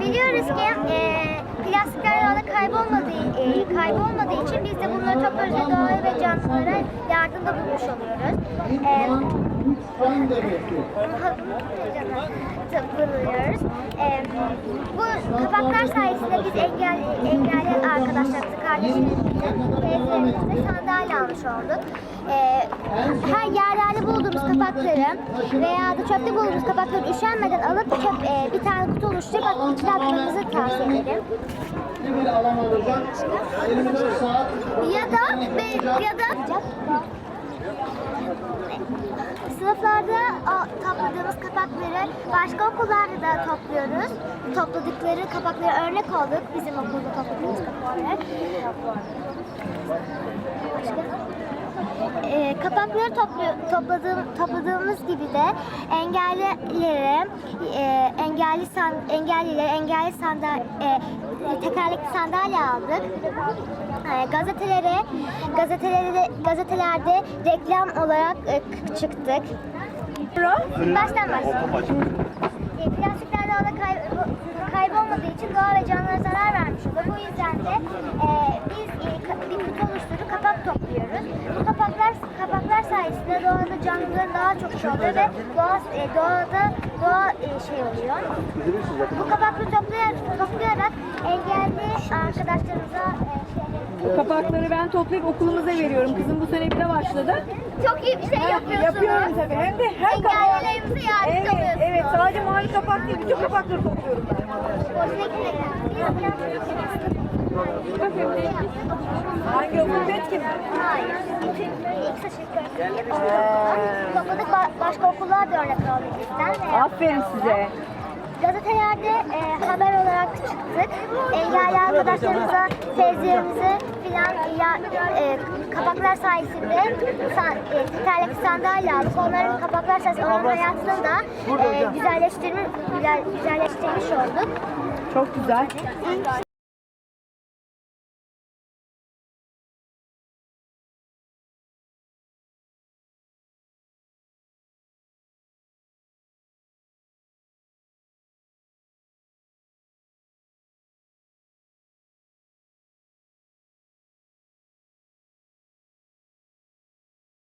Biliyoruz ki e, plastikler doğada kaybolmadığı, e, kaybolmadığı için biz de bunları topluyoruz ve doğaya ve canlılara yardımda bulmuş oluyoruz. E, bulunuyoruz. E, bu kapaklar sayesinde biz engelli, engelli arkadaşlarımızı, kardeşlerimizle, teyzelerimizle sandalye almış olduk. E, her yerlerde bulduğumuz kapakları veya da çöpte bulduğumuz kapakları üşenmeden alıp çöp, e, bir tane kutu oluşturup içine atmamızı tavsiye ederim. bir alan olacak. 24 saat Ya da ya da sınıflarda o, topladığımız kapakları başka okullarda da topluyoruz. Topladıkları kapakları örnek olduk bizim okulda topladığımız Başka? Ee, kapakları toplu- topladığım, topladığımız gibi de engellilere, e, engelli san, engellilere engelli sandalye, e, tekerlekli sandalye aldık. E, gazetelere, gazetelerde, gazetelerde reklam olarak e, çıktık. Baştan başlayalım. E, plastikler doğada kay- kaybolmadığı için doğa ve canlılara zarar. Bu yüzden de e, biz e, bir kutu oluşturup kapak topluyoruz. Bu kapaklar kapaklar sayesinde doğada canlıların daha çok şey oluyor ve doğa, e, doğada doğa e, şey oluyor. Bu kapakları toplayarak, toplayarak engelli arkadaşlarımıza e, Bu şey, kapakları ben toplayıp okulumuza veriyorum. Kızım bu sene bile başladı. çok iyi bir şey yapıyorsunuz. Yapıyorum tabii. Hem de her kapağı. Engellilerimize yardım Evet, oluyorsunuz. evet. Sadece mavi kapak değil, bütün kapakları topluyorum ben. Boşuna gitmeyin. Hangi okul pet mi? Hayır. Topladık ba- başka okullar da örnek aldık bizden. Aferin size. Gazetelerde e, haber olarak çıktık. Engelli arkadaşlarımıza, teyzelerimize filan ya, e, kapaklar sayesinde san, e, tekerlekli sandalye aldık. Onların kapaklar sayesinde onların hayatını da e, güzelleştirmiş, güzel, güzelleştirmiş olduk. Çok güzel.